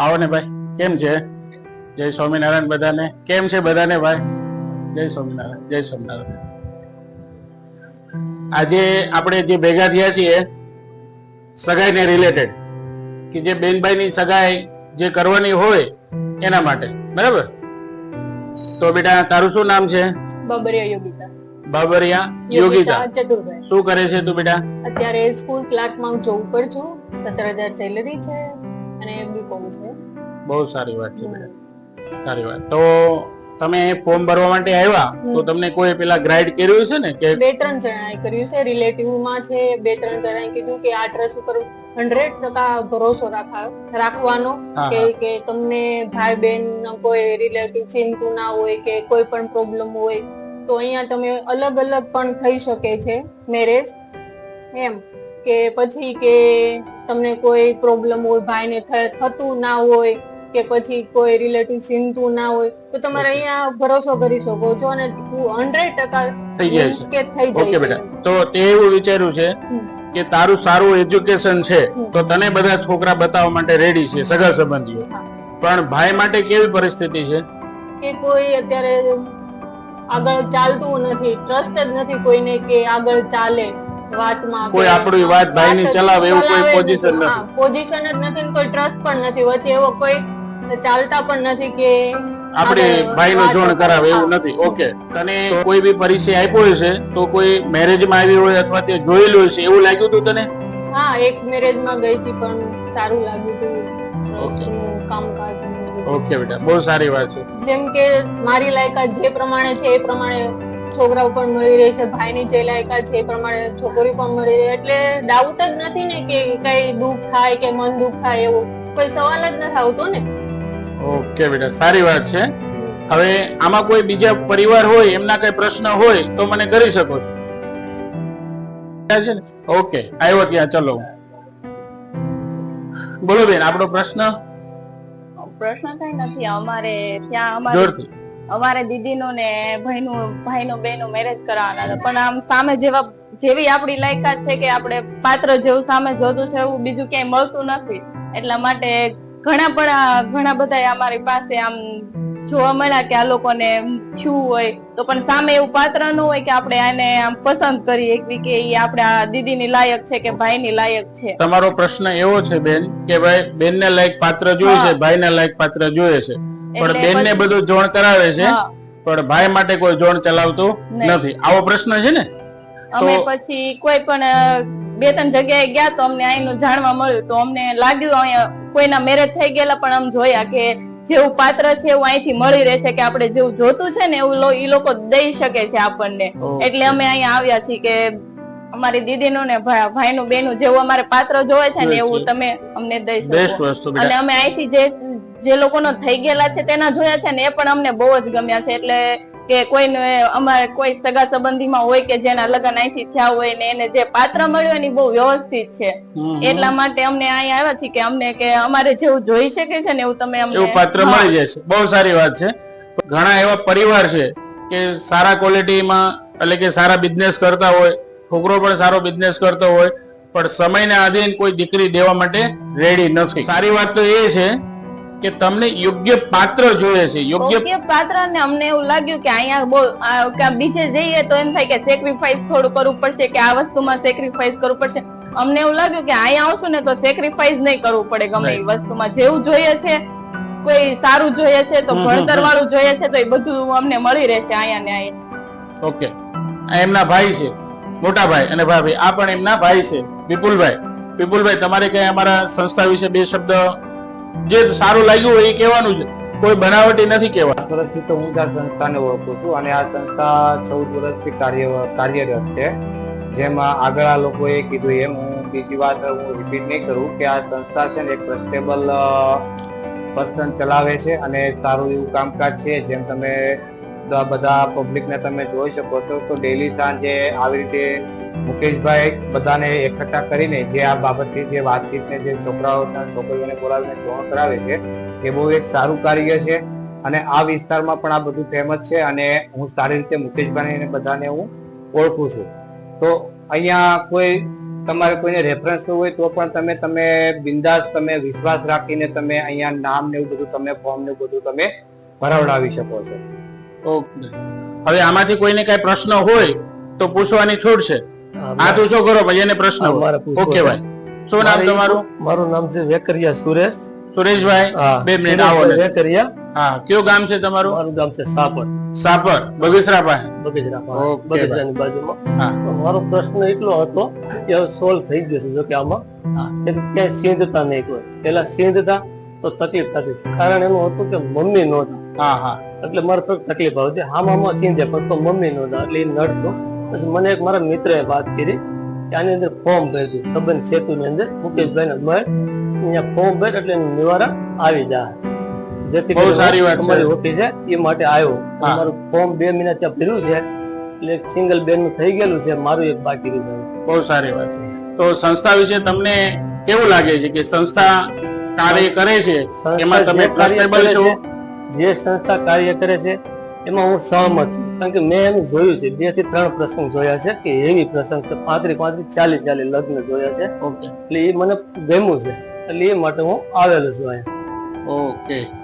આવો ને ભાઈ કેમ છે? જય સ્વામિનારાયણ બધાને. કેમ છે બધાને ભાઈ? જય સ્વામિનારાયણ જય સ્વામિનારાયણ. આજે આપણે જે ભેગા થયા છીએ સગાઈને રિલેટેડ કે જે બેનભાઈની સગાઈ જે કરવાની હોય એના માટે બરાબર? તો બેટા તારું શું નામ છે? બબરિયા યોગિતા. બાબરિયા યોગિતા ચતુરભાઈ શું કરે છે તું બેટા? અત્યારે સ્કૂલ ક્લાર્કમાં જોબ પર છું. સત્તર હજાર સેલરી છે. અને બીકોમ છે. બહુ સારી વાત છે બેટા સારી વાત. તો તમે ફોર્મ ભરવા માટે આવ્યા? તો તમને કોઈ પેલા ગ્રાઇડ કર્યું છે ને કે બે ત્રણ જણાએ કર્યું છે. રિલેટિવમાં છે બે ત્રણ જણાએ કીધું કે આ ટ્રસ્ટ ઉપર હંડ્રેડ ટકા ભરોસો રાખાયો રાખવાનો. કે કે તમને ભાઈ બહેન કોઈ રિલેટિવ ચિંતુ ના હોય કે કોઈ પણ પ્રોબ્લેમ હોય તો અહીંયા તમે અલગ અલગ પણ થઈ શકે છે મેરેજ એમ. કે પછી કે તમને કોઈ પ્રોબ્લેમ હોય ભાઈને થતું ના હોય કે પછી કોઈ રિલેટિવ સીનતું ના હોય તો તમારે અહીંયા ભરોસો કરી શકો છો અને હંડ્રેડ ટકા થઈ જાય છે. થઈ ઓકે જાય બેટા. તો તે એવું વિચાર્યું છે કે તારું સારું એજ્યુકેશન છે તો તને બધા છોકરા બતાવવા માટે રેડી છે સગા સંબંધીઓ. પણ ભાઈ માટે કેવી પરિસ્થિતિ છે? કે કોઈ અત્યારે આગળ ચાલતું નથી ટ્રસ્ટ જ નથી કોઈને કે આગળ ચાલે. વાતમાં કોઈ આપણી વાત ભાઈની ચલાવે એવું કોઈ પોઝિશન નથી. પોઝિશન જ નથી ને કોઈ ટ્રસ્ટ પણ નથી. વચ્ચે એવો કોઈ ચાલતા પણ નથી કે આપણે ભાઈનો જોણ કરાવે એવું નથી. ઓકે. તને કોઈ બી પરિચય આપ્યો હશે તો કોઈ મેરેજમાં આવી હોય અથવા તે જોયેલું હશે એવું લાગ્યું હતું તને? હા એક મેરેજમાં ગઈ હતી પણ સારું લાગ્યું હતું કામકાજ ઓકે બેટા બહુ સારી વાત છે. જેમ કે મારી લાયકાત જે પ્રમાણે છે એ પ્રમાણે છોકરાઓ પણ મળી રહે છે ભાઈની જે લાયકાત છે એ પ્રમાણે છોકરી પણ મળી રહે. એટલે ડાઉટ જ નથી ને કે કઈ દુઃખ થાય કે મન દુઃખ થાય એવું. કોઈ સવાલ જ નથી આવતો ને. ઓકે બેટા સારી વાત છે. હવે આમાં કોઈ બીજા પરિવાર હોય એમના કઈ પ્રશ્ન હોય તો મને કરી શકો છો. ઓકે આવ્યો ત્યાં ચલો. બોલો બેન આપણો પ્રશ્ન? પ્રશ્ન કઈ નથી અમારે ત્યાં અમારે જોરથી. અમારે દીદીનું ને ભાઈનું ભાઈનું બેનું મેરેજ કરાવવાના હતા. પણ આમ સામે જેવા જેવી આપણી લાયકાત છે કે આપણે પાત્ર જેવું સામે જોતું છે એવું બીજું ક્યાંય મળતું નથી. એટલા માટે ઘણા પણ ઘણા બધા અમારી પાસે આમ જોવા મળ્યા કે આ લોકોને થયું હોય. તો પણ સામે એવું પાત્ર ન હોય કે આપણે આને આમ પસંદ કરીએ કે એ આપણા દીદીની લાયક છે કે ભાઈની લાયક છે. તમારો પ્રશ્ન એવો છે બેન કે ભાઈ બેન ને લાયક પાત્ર જોઈએ છે ભાઈને ભાઈ ને લાયક પાત્ર જોઈએ છે. પણ બેન ને બધું જોણ કરાવે છે પણ ભાઈ માટે કોઈ જોણ ચલાવતું નથી. આવો પ્રશ્ન છે ને? અમે પછી કોઈ પણ બે ત્રણ જગ્યાએ ગયા તો અમને અહીંનું જાણવા મળ્યું. તો અમને લાગ્યું અહીંયા કોઈના મેરેજ થઈ ગયેલા પણ આમ જોયા કે જેવું પાત્ર છે એવું અહીંથી મળી રહે છે કે આપણે જેવું જોતું છે ને એવું એ ઈ લોકો દઈ શકે છે આપણને. એટલે અમે અહીંયા આવ્યા છીએ કે અમારી દીદીનું ને ભાઈ ભાઈનું બેનું જેવું અમારે પાત્ર જોવે છે ને એવું તમે અમને દઈ શકો. અને અમે અહીંથી જે જે લોકોનો થઈ ગયેલા છે તેના જોયા છે ને એ પણ અમને બહુ જ ગમ્યા છે. એટલે કે કોઈને અમારે કોઈ સગા સંબંધીમાં હોય કે જેના લગ્ન અહીંથી થયા હોય ને એને જે પાત્ર મળ્યો એની બહુ વ્યવસ્થિત છે. એટલા માટે અમને અહીંયા આવ્યા છીએ કે અમને કે અમારે જેવું જોઈ શકે છે ને એવું તમે અમને એવું પાત્ર મળી જશે. બહુ સારી વાત છે. ઘણા એવા પરિવાર છે કે સારા ક્વોલિટીમાં એટલે કે સારા બિઝનેસ કરતા હોય છોકરો પણ સારો બિઝનેસ કરતો હોય પણ સમયને આધીન કોઈ દીકરી દેવા માટે રેડી નથી. સારી વાત તો એ છે કે તમને યોગ્ય પાત્ર જોઈએ છે યોગ્ય પાત્ર ને અમને એવું લાગ્યું કે અહીંયા બહુ કે બીજે જઈએ તો એમ થાય કે સેક્રિફાઈસ થોડું કરવું પડશે કે આ વસ્તુમાં સેક્રિફાઈસ કરવું પડશે. અમને એવું લાગ્યું કે અહીંયા આવશું ને તો સેક્રિફાઈસ નહીં કરવું પડે ગમે એ વસ્તુમાં. જેવું જોઈએ છે કોઈ સારું જોઈએ છે તો ભણતર વાળું જોઈએ છે તો એ બધું અમને મળી રહેશે અહીંયા ને અહીંયા. ઓકે. આ એમના ભાઈ છે મોટા ભાઈ અને ભાભી. આ પણ એમના ભાઈ છે વિપુલભાઈ. વિપુલભાઈ તમારે કઈ અમારા સંસ્થા વિશે બે શબ્દ જે સારું લાગ્યું હોય એ કહેવાનું છે. કોઈ બનાવટી નથી કહેવાનું વર્ષથી તો હું જ આ સંસ્થાને ઓળખું છું અને આ સંસ્થા ચૌદ વર્ષથી કાર્ય, કાર્યરત છે. જેમાં આગળ આ લોકોએ કીધું એમ, હું બીજી વાત હું રિપીટ નહીં કરું કે આ સંસ્થા છે ને એક ટ્રસ્ટેબલ પર્સન ચલાવે છે અને સારું એવું કામકાજ છે. જેમ તમે બધા પબ્લિકને તમે જોઈ શકો છો તો ડેલી સાંજે આવી રીતે મુકેશભાઈ બધાને એકઠા કરીને જે આ બાબતથી જે વાતચીતને જે છોકરાઓના છોકરીઓને બોલાવીને જોણ કરાવે છે, એ બહુ એક સારું કાર્ય છે. અને આ વિસ્તારમાં પણ આ બધું ફેમસ છે અને હું સારી રીતે મુકેશભાઈ ને બધાને હું ઓળખું છું. તો અહીંયા કોઈ તમારે કોઈને રેફરન્સ હોય તો પણ તમે તમે બિંદાસ તમે વિશ્વાસ રાખીને તમે અહીંયા નામ ને એવું બધું તમે ફોર્મ ને બધું તમે ભરાવડાવી શકો છો. ઓકે. હવે આમાંથી કોઈને કઈ પ્રશ્ન હોય તો પૂછવાની છૂટ છે. આ તો શું કરો ભાઈ એને પ્રશ્ન ઓકે ભાઈ. શું નામ તમારું? મારું નામ છે વેકરિયા સુરેશ. સુરેશભાઈ બે મિનિટ આવો વેકરિયા. હા કયું ગામ છે તમારું? મારું ગામ છે સાપર. સાપર બગીસરા પાસે બગીસરા પાસે. બાજુમાં. હા. મારો પ્રશ્ન એટલો હતો કે હવે સોલ્વ થઈ ગયો છે જો કે આમાં. એટલે ક્યાંય સિંધતા નહીં કોઈ. પેલા સિંધતા તો તકલીફ થતી. કારણ એનું હતું કે મમ્મી નહોતા. હા હા. એટલે મારે થોડીક તકલીફ આવતી. આમાં સીંધે પણ તો મમ્મી નહોતા એટલે એ નડતો. પછી મને એક મારા મિત્રએ વાત કરી કે આની અંદર ફોર્મ ભર્યું. સંબંધ સેતુની અંદર મુકેશભાઈ મળ. અહીંયા ફોર્મ ભર એટલે નિવારણ આવી જાય. જેથી બહુ સારી વાત. તમારી ઓફિસે એ માટે આવ્યો. મારું ફોર્મ બે મહિના ત્યાં ભર્યું છે એટલે સિંગલ બેનનું થઈ ગયેલું છે મારું એક બાકી રહ્યું છે. બહુ સારી વાત છે. તો સંસ્થા વિશે તમને કેવું લાગે છે કે સંસ્થા કાર્ય કરે છે? એમાં તમે ટ્રસ્ટેબલ છે, જે સંસ્થા કાર્ય કરે છે એમાં હું સહમત છું. કારણ કે મેં એનું જોયું છે. બેથી ત્રણ પ્રસંગ જોયા છે કે એવી પ્રસંગ છે. પાંત્રી પાંત્રી ચાલીસ ચાલીસ લગ્ન જોયા છે. ઓકે. એટલે એ મને ગમ્યું છે. એટલે એ માટે હું આવેલો છું અહીંયા. ઓકે.